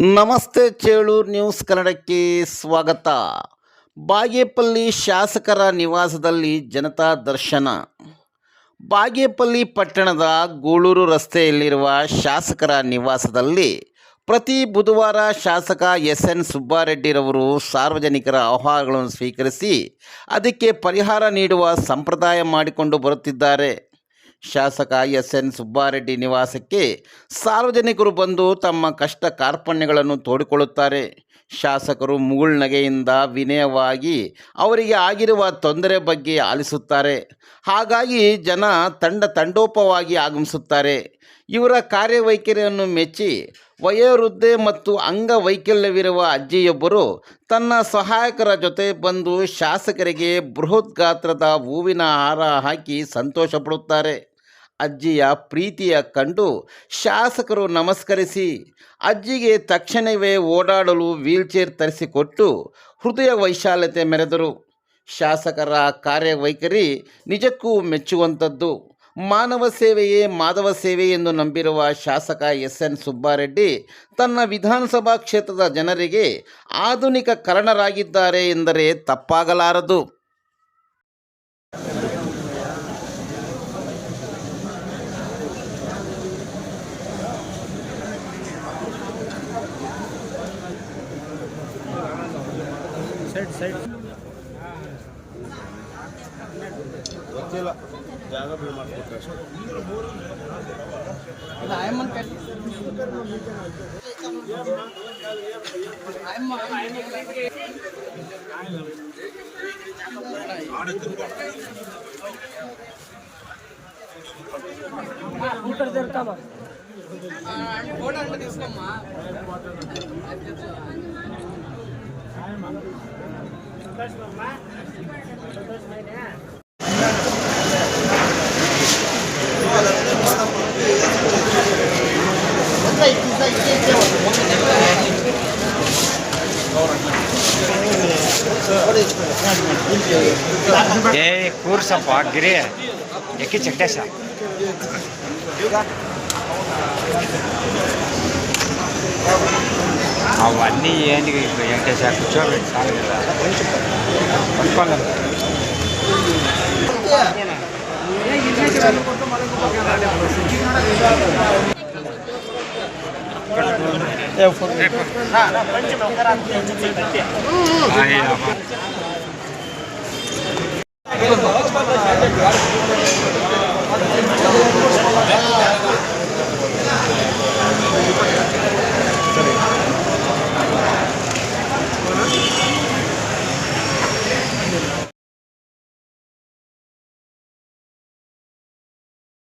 ನಮಸ್ತೆ ಚೇಳೂರು ನ್ಯೂಸ್ ಕನ್ನಡಕ್ಕೆ ಸ್ವಾಗತ. ಬಾಗೇಪಲ್ಲಿ ಶಾಸಕರ ನಿವಾಸದಲ್ಲಿ ಜನತಾ ದರ್ಶನ. ಬಾಗೇಪಲ್ಲಿ ಪಟ್ಟಣದ ಗೂಳೂರು ರಸ್ತೆಯಲ್ಲಿರುವ ಶಾಸಕರ ನಿವಾಸದಲ್ಲಿ ಪ್ರತಿ ಬುಧವಾರ ಶಾಸಕ ಎಸ್ ಎನ್ ಸುಬ್ಬಾರೆಡ್ಡಿರವರು ಸಾರ್ವಜನಿಕರ ಆಹ್ವಾನಗಳನ್ನು ಸ್ವೀಕರಿಸಿ ಅದಕ್ಕೆ ಪರಿಹಾರ ನೀಡುವ ಸಂಪ್ರದಾಯ ಮಾಡಿಕೊಂಡು ಬರುತ್ತಿದ್ದಾರೆ. ಶಾಸಕ ಎಸ್ ಎನ್ ಸುಬ್ಬಾರೆಡ್ಡಿ ನಿವಾಸಕ್ಕೆ ಸಾರ್ವಜನಿಕರು ಬಂದು ತಮ್ಮ ಕಷ್ಟ ಕಾರ್ಪಣ್ಯಗಳನ್ನು ತೋಡಿಕೊಳ್ಳುತ್ತಾರೆ. ಶಾಸಕರು ಮುಗುಳ್ನಗೆಯಿಂದ ವಿನಯವಾಗಿ ಅವರಿಗೆ ಆಗಿರುವ ತೊಂದರೆ ಬಗ್ಗೆ ಆಲಿಸುತ್ತಾರೆ. ಹಾಗಾಗಿ ಜನ ತಂಡ ತಂಡೋಪವಾಗಿ ಆಗಮಿಸುತ್ತಾರೆ. ಇವರ ಕಾರ್ಯವೈಖರಿಯನ್ನು ಮೆಚ್ಚಿ ವಯೋವೃದ್ಧೆ ಮತ್ತು ಅಂಗವೈಕಲ್ಯವಿರುವ ಅಜ್ಜಿಯೊಬ್ಬರು ತನ್ನ ಸಹಾಯಕರ ಜೊತೆ ಬಂದು ಶಾಸಕರಿಗೆ ಬೃಹತ್ ಗಾತ್ರದ ಹೂವಿನ ಹಾರ ಹಾಕಿ ಸಂತೋಷಪಡುತ್ತಾರೆ. ಅಜ್ಜಿಯ ಪ್ರೀತಿಯ ಕಂಡು ಶಾಸಕರು ನಮಸ್ಕರಿಸಿ ಅಜ್ಜಿಗೆ ತಕ್ಷಣವೇ ಓಡಾಡಲು ವೀಲ್ಚೇರ್ ತರಿಸಿಕೊಟ್ಟು ಹೃದಯ ವೈಶಾಲ್ಯತೆ ಮೆರೆದರು. ಶಾಸಕರ ಕಾರ್ಯವೈಖರಿ ನಿಜಕ್ಕೂ ಮೆಚ್ಚುವಂಥದ್ದು. ಮಾನವ ಸೇವೆಯೇ ಮಾಧವ ಸೇವೆ ಎಂದು ನಂಬಿರುವ ಶಾಸಕ ಎಸ್ ಎನ್ ಸುಬ್ಬಾರೆಡ್ಡಿ ತನ್ನ ವಿಧಾನಸಭಾ ಕ್ಷೇತ್ರದ ಜನರಿಗೆ ಆಧುನಿಕ ಕರಣರಾಗಿದ್ದಾರೆ ಎಂದರೆ ತಪ್ಪಾಗಲಾರದು. ಸೈಡ್ ಸೈಡ್ ಗೊತ್ತಿಲ್ಲ ಜಾಗ ಬಿಲ್ ಮಾಡಿಸ್ಕೊಟ್ರೆ ಅಷ್ಟೇ ಏ ಕೂರ್ಸಪ್ಪ ಗಿರಿ ಎಕ್ಕಿ ಚಕ್ಟೇಶ అవన్నీ ఏంటి? ఇప్పుడు వెంకటేశ్వర కూర్చోబెట్టి చాలు కదా. పట్టుకోలేదు పంచి